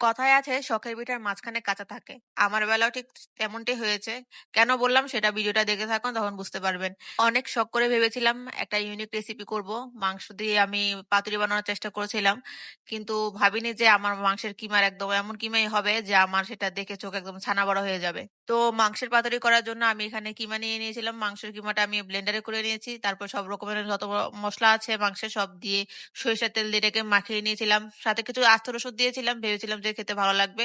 কথায় আছে, শখের পিঠার মাঝখানে কাঁচা থাকে। আমার বেলাও ঠিক তেমনটাই হয়েছে। কেন বললাম, সেটা ভিডিওটা দেখে থাকুন, তখন বুঝতে পারবেন। অনেক শখ করে ভেবেছিলাম একটা ইউনিক রেসিপি করব। মাংস দিয়ে আমি পাতুরি বানানোর চেষ্টা করেছিলাম। কিন্তু ভাবিনি যে আমার মাংসের কিমার একদম এমন কিমাই হবে যে আমার সেটা দেখে চোখ একদম ছানা বড়া হয়ে যাবে। তো মাংসের পাতুরি করার জন্য আমি এখানে কিমা নিয়ে নিয়েছিলাম। মাংসের কিমাটা আমি ব্লেন্ডারে করে নিয়েছি। তারপর সব রকমের যত মশলা আছে মাংসের সব দিয়ে সরিষার তেল দিয়ে এটাকে মাখিয়ে নিয়েছিলাম। সাথে কিছু আস্ত রসুন দিয়েছিলাম। ভেবেছিলাম যে খেতে ভালো লাগবে।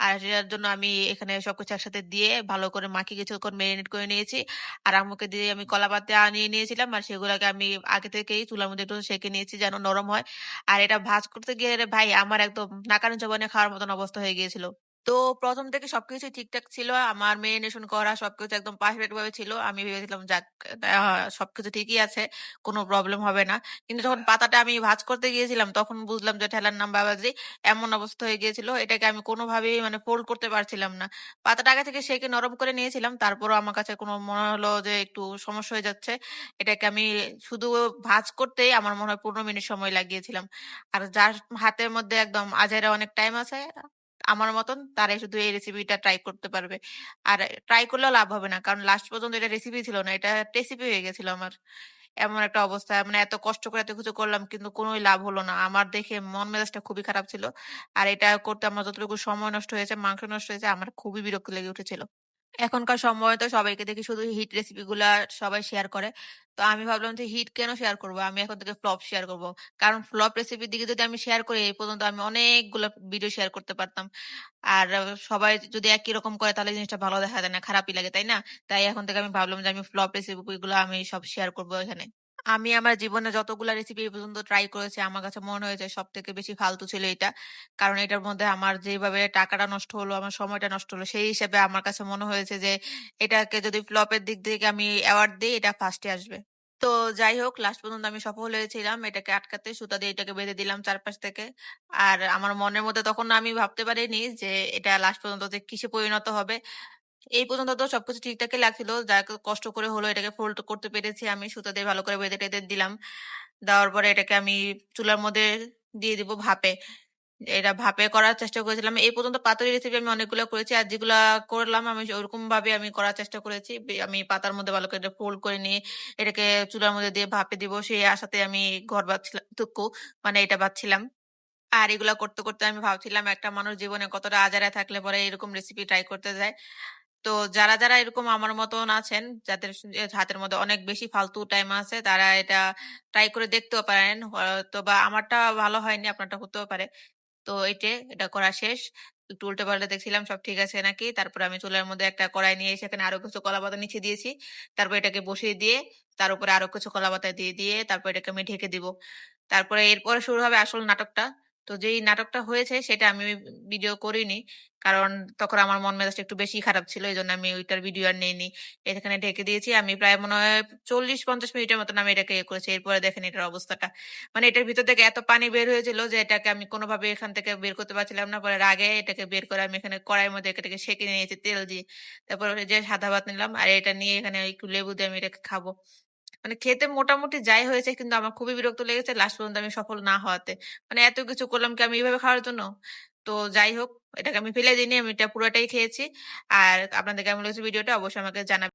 আর সেটার জন্য আমি এখানে সবকিছু একসাথে দিয়ে ভালো করে মাখিয়ে কিছুক্ষণ মেরিনেট করে নিয়েছি। আর আম্মুকে দিয়ে আমি কলা পাতা আনিয়ে নিয়েছিলাম। আর সেগুলোকে আমি আগে থেকেই চুলার মধ্যে একটু সেঁকে নিয়েছি যেন নরম হয়। আর এটা ভাজ করতে গিয়ে ভাই, আমার একদম নাকানি চোবানি খাওয়ার মতন অবস্থা হয়ে গিয়েছিল। তো ১ম থেকে সবকিছুই ঠিকঠাক ছিল। আমার মেরিনেশন করা সবকিছু একদম পারফেক্ট ভাবে ছিল। আমি ভেবেছিলাম, যাক সবকিছু ঠিকই আছে। কোন প্রবলেম হবে না। কিন্তু যখন পাতাটা আমি ভাঁজ করতে গিয়েছিলাম, তখন বুঝলাম যে ঠেলার নাম বাবাজি। এমন অবস্থা হয়ে গিয়েছিল। এটাকে আমি কোনভাবেই মানে ফোল্ড করতে পারছিলাম না। পাতাটা আগে থেকে সেঁকে নরম করে নিয়েছিলাম। তারপরও আমার কাছে কোন মনে হলো যে একটু সমস্যা হয়ে যাচ্ছে। এটাকে আমি শুধু ভাঁজ করতেই আমার মনে হয় ১৫ মিনিট সময় লাগিয়েছিলাম। আর যার হাতের মধ্যে একদম আজাইরা অনেক টাইম আছে আমার মতন তারাই শুধু এই রেসিপিটা ট্রাই করতে পারবে। আর ট্রাই করলেও লাভ হবে না। কারণ লাস্ট পর্যন্ত এটা রেসিপি ছিল না। এটা রেসিপি হয়ে গেছিল আমার। এমন একটা অবস্থা মানে এত কষ্ট করে এত কিছু করলাম কিন্তু কোনো লাভ হলো না। আমার দেখে মন মেজাজটা খুবই খারাপ ছিল। আর এটা করতে আমার যতটুকু সময় নষ্ট হয়েছে, মাংস নষ্ট হয়েছে আমার খুবই বিরক্ত লেগে উঠেছিল। এখনকার সময় তো সবাইকে দেখি শুধু হিট রেসিপি সবাই শেয়ার করে। তো আমি ভাবলাম যে হিট কেন শেয়ার করব? আমি এখন থেকে ফ্লপ শেয়ার করব। কারণ ফ্লপ রেসিপির দিকে যদি আমি শেয়ার করি এই পর্যন্ত আমি অনেকগুলো ভিডিও শেয়ার করতে পারতাম। আর সবাই যদি একই রকম করে তাহলে জিনিসটা ভালো দেখা যায় না, খারাপই লাগে, তাই না? তাই এখন থেকে আমি ভাবলাম যে আমি ফ্লপ রেসিপি গুলো আমি সব শেয়ার করব এখানে। আমি আমার জীবনে যতগুলা রেসিপি এই পর্যন্ত ট্রাই করেছি আমার কাছে মনে হয়েছে সবথেকে বেশি ফালতু ছিল এটা। কারণ এটার মধ্যে আমার যেভাবে টাকাটা নষ্ট হলো, আমার সময়টা নষ্ট হলো সেই হিসেবে আমার কাছে মনে হয়েছে যে এটাকে যদি ফ্লপের দিক থেকে আমি অ্যাওয়ার্ড দেই এটা ফার্স্টে আসবে। তো যাই হোক লাস্ট পর্যন্ত আমি সফল হয়েছিলাম। এটাকে আটকাতে সুতা দিয়ে এটাকে বেঁধে দিলাম চারপাশ থেকে। আর আমার মনের মধ্যে তখন আমি ভাবতে পারিনি যে এটা লাস্ট পর্যন্ত যে কিসে পরিণত হবে। এই পর্যন্ত তো সবকিছু ঠিকঠাকই লাগছিল। যাক কষ্ট করে হলো এটাকে ফোল্ড করতে পেরেছি আমি। সুতা দিয়ে ভালো করে বেঁধে-টেঁধে দিলাম। দেওয়ার পরে এটাকে আমি চুলার মধ্যে দিয়ে দিব ভাপে। এটা ভাপে করার চেষ্টা করেছিলাম। এই পর্যন্ত পাতুরি রেসিপি আমি অনেকগুলো করেছি। আর যেগুলা করলাম আমি ওরকম ভাবে আমি করার চেষ্টা করেছি। আমি পাতার মধ্যে ভালো করে ফোল্ড করে নিয়ে এটাকে চুলার মধ্যে দিয়ে ভাপে দিব। সেই আশাতে আমি ঘর বাঁধছিলাম টুকু মানে এটা বাঁধছিলাম। আর এগুলা করতে, করতে আমি ভাবছিলাম একটা মানুষ জীবনে কতটা আজারে থাকলে পরে এরকম রেসিপি ট্রাই করতে যায়। তো যারা, যারা এরকম আমার মতন আছেন যাদের হাতের মধ্যে অনেক বেশি ফালতু টাইম আছে তারা এটা ট্রাই করে দেখতেও পারেন। তো হয়তোবা আমারটা ভালো হয়নি আপনারটা হতেও পারে। তো এইটে এটা করা শেষ। একটু উল্টে-পাল্টে দেখছিলাম সব ঠিক আছে নাকি। তারপরে আমি চুলার মধ্যে একটা কড়াই নিয়ে সেখানে আরও কিছু কলাপাতা নিচে দিয়েছি। তারপর এটাকে বসিয়ে দিয়ে তার উপরে আরও কিছু কলাপাতা দিয়ে, দিয়ে তারপর এটাকে আমি ঢেকে দিব। তারপরে এরপরে শুরু হবে আসল নাটকটা। তো যেই নাটকটা হয়েছে সেটা আমি ভিডিও করিনি। কারণ তখন আমার মন মেজাজটা একটু বেশি খারাপ ছিল। এজন্য আমি ওইটার ভিডিও আর নেইনি। এখানে ঢেকে দিয়েছি। আমি প্রায় মনে হয় ৪০-৫০ মিনিটের মতন আমি এটাকে ইয়ে করেছি। এরপরে দেখেন এটার অবস্থাটা। মানে এটার ভিতর থেকে এত পানি বের হয়েছিল যে এটাকে আমি কোনোভাবে এখান থেকে বের করতে পারছিলাম না। পরে আগে এটাকে বের করে আমি এখানে কড়াইয়ের মধ্যে এটাকে সেঁকে নিয়েছি, তেল দিয়ে। তারপর যে সাদা ভাত নিলাম। আর এটা নিয়ে এখানে একটু লেবু দিয়ে আমি এটাকে খাব। মানে খেতে মোটামুটি যাই হয়েছে কিন্তু আমার খুবই বিরক্ত লেগেছে লাস্ট পর্যন্ত আমি সফল না হওয়াতে। মানে এত কিছু করলাম কি আমি এইভাবে খাওয়ার জন্য? তো যাই হোক, এটাকে আমি ফেলে দিইনি। আমি এটা পুরোটাই খেয়েছি। আর আপনাদেরকে আমি লেগেছে ভিডিওটা অবশ্যই আমাকে জানাবেন।